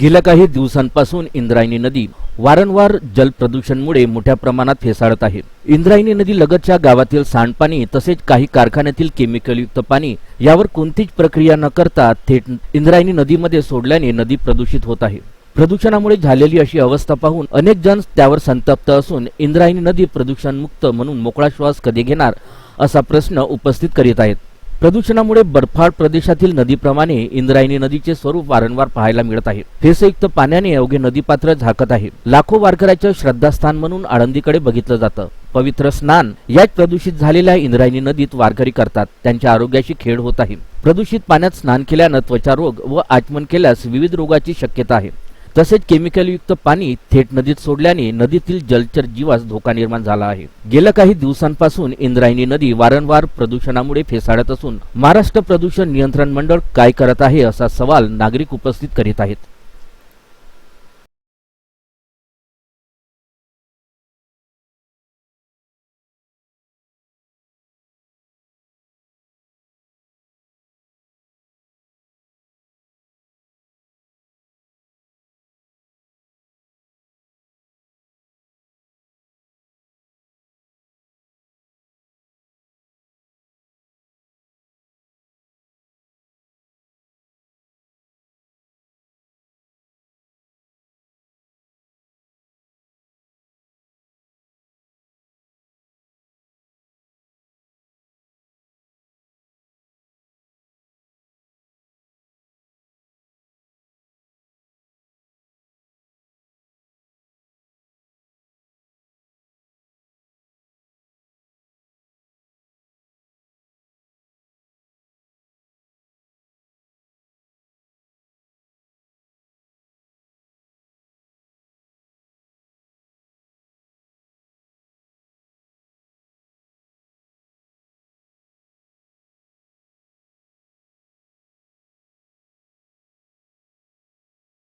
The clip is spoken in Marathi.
गेल्या काही दिवसांपासून इंद्रायणी नदी वारंवार जलप्रदूषणमुळे मोठ्या प्रमाणात फेसाळत आहे. इंद्रायणी नदी लगतच्या गावातील सांडपाणी तसेच काही कारखान्यातील केमिकलयुक्त पाणी यावर कोणतीच प्रक्रिया न करता थेट इंद्रायणी नदीमध्ये सोडल्याने नदी प्रदूषित होत आहे. प्रदूषणामुळे झालेली अशी अवस्था पाहून अनेक जण त्यावर संतप्त असून इंद्रायणी नदी प्रदूषणमुक्त म्हणून मोकळा श्वास कधी घेणार असा प्रश्न उपस्थित करीत आहेत. प्रदूषणामुळे बर्फाळ प्रदेशातील नदीप्रमाणे इंद्रायणी नदीचे स्वरूप वारंवार पाहायला मिळत आहे. फेसयुक्त पाण्याने अवघे नदीपात्र झाकत आहे. लाखो वारकऱ्याचं श्रद्धास्थान म्हणून आळंदीकडे बघितलं जातं. पवित्र स्नान याच प्रदूषित झालेल्या इंद्रायणी नदीत वारकरी करतात. त्यांच्या आरोग्याशी खेळ होत आहे. प्रदूषित पाण्यात स्नान केल्यानं त्वचा रोग व आचमन केल्यास विविध रोगाची शक्यता आहे. तसेच केमिकलयुक्त पाणी थेट नदीत सोडल्याने नदीतील जलचर जीवास धोका निर्माण झाला आहे. गेल्या काही दिवसांपासून इंद्रायणी नदी वारंवार प्रदूषणामुळे फेसाळत असून महाराष्ट्र प्रदूषण नियंत्रण मंडळ काय करत आहे असा सवाल नागरिक उपस्थित करीत आहेत.